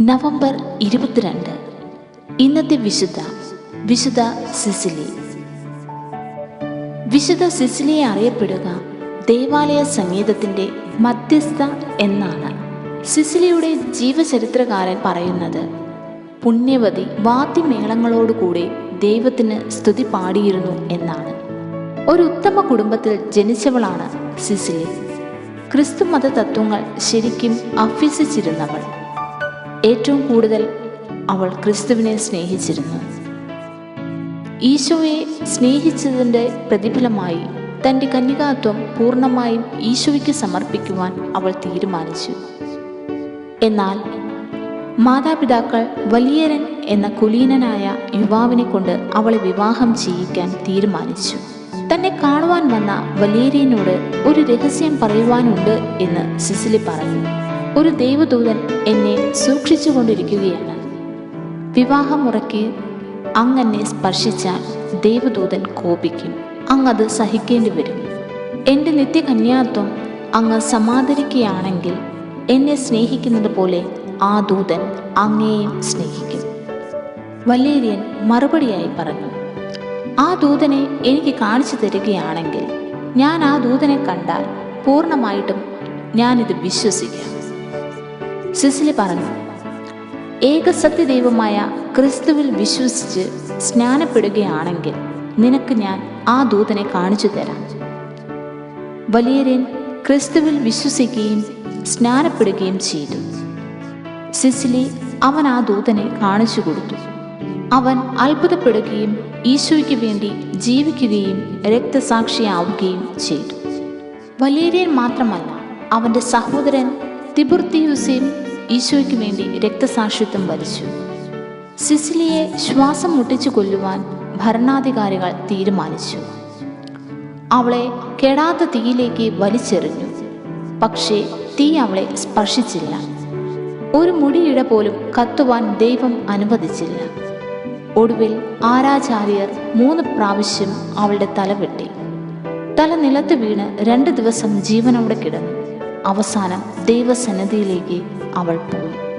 November ഇരുപത്തിരണ്ട്. ഇന്നത്തെ വിശുദ്ധ വിശുദ്ധ സിസിലി. വിശുദ്ധ സിസിലിയെ അറിയപ്പെടുക ദേവാലയ സംഗീതത്തിന്റെ മധ്യസ്ഥ എന്നാണ്. സിസിലിയുടെ ജീവചരിത്രകാരൻ പറയുന്നത് പുണ്യവതി വാദ്യമേളങ്ങളോടുകൂടി ദൈവത്തിന് സ്തുതി പാടിയിരുന്നു എന്നാണ്. ഒരു ഉത്തമ കുടുംബത്തിൽ ജനിച്ചവളാണ് സിസിലി. ക്രിസ്തു മത തത്വങ്ങൾ ശരിക്കും അഭ്യസിച്ചിരുന്നവൾ. ഏറ്റവും കൂടുതൽ അവൾ ക്രിസ്തുവിനെ സ്നേഹിച്ചിരുന്നു. ഈശോയെ സ്നേഹിച്ചതിന്റെ പ്രതിഫലമായി തന്റെ കന്യകാത്വം പൂർണമായും ഈശോയ്ക്ക് സമർപ്പിക്കുവാൻ അവൾ തീരുമാനിച്ചു. എന്നാൽ മാതാപിതാക്കൾ വലിയരൻ എന്ന കുലീനനായ യുവാവിനെ കൊണ്ട് അവളെ വിവാഹം ചെയ്യിക്കാൻ തീരുമാനിച്ചു. തന്നെ കാണുവാൻ വന്ന വലിയരനോട് ഒരു രഹസ്യം പറയുവാനുണ്ട് എന്ന് സിസിലി പറഞ്ഞു. ഒരു ദൈവദൂതൻ എന്നെ സൂക്ഷിച്ചുകൊണ്ടിരിക്കുകയാണ്. വിവാഹമുറയ്ക്ക് അങ്ങനെ സ്പർശിച്ചാൽ ദൈവദൂതൻ കോപിക്കും. അങ്ങത് സഹിക്കേണ്ടി വരും എന്റെ നിത്യകന്യാത്വം അങ്ങ് സമാദരിക്കുകയാണെങ്കിൽ എന്നെ സ്നേഹിക്കുന്നത് പോലെ ആ ദൂതൻ അങ്ങേയും സ്നേഹിക്കും. വല്ലേരിയൻ മറുപടിയായി പറഞ്ഞു ആ ദൂതനെ എനിക്ക് കാണിച്ചു തരികയാണെങ്കിൽ ഞാൻ ആ ദൂതനെ കണ്ടാൽ പൂർണമായിട്ടും ഞാനിത് വിശ്വസിക്കാം. സിസിലി പറഞ്ഞു ഏകസത്യദൈവമായ ക്രിസ്തുവിൽ വിശ്വസിച്ച് സ്നാനപ്പെടുകയാണെങ്കിൽ നിനക്ക് ഞാൻ ആ ദൂതനെ കാണിച്ചു തരാം. വലിയരൻ ക്രിസ്തുവിൽ വിശ്വസിക്കുകയും സ്നാനപ്പെടുകയും ചെയ്തു. സിസിലി അവൻ ആ ദൂതനെ കാണിച്ചു കൊടുത്തു. അവൻ അത്ഭുതപ്പെടുകയും ഈശോയ്ക്ക് വേണ്ടി ജീവിക്കുകയും രക്തസാക്ഷിയാവുകയും ചെയ്തു. വലേരിയൻ മാത്രമല്ല അവന്റെ സഹോദരൻ തിബുർത്തിയൂസിയും ഈശോയ്ക്ക് വേണ്ടി രക്തസാക്ഷിത്വം വരിച്ചു. സിസിലിയെ ശ്വാസം മുട്ടിച്ചു കൊല്ലുവാൻ ഭരണാധികാരികൾ തീരുമാനിച്ചു. അവളെ കെടാത്ത തീയിലേക്ക് വലിച്ചെറിഞ്ഞു. പക്ഷേ തീ അവളെ സ്പർശിച്ചില്ല. ഒരു മുടിയിട പോലും കത്തുവാൻ ദൈവം അനുവദിച്ചില്ല. ഒടുവിൽ ആരാചാര്യർ മൂന്ന് പ്രാവശ്യം അവളുടെ തല വെട്ടി. തല നിലത്ത് വീണ് രണ്ട് ദിവസം ജീവനോടെ കിടന്നു. അവസാനം ദൈവസന്നിധിയിലേക്ക് അവൾ പോയി.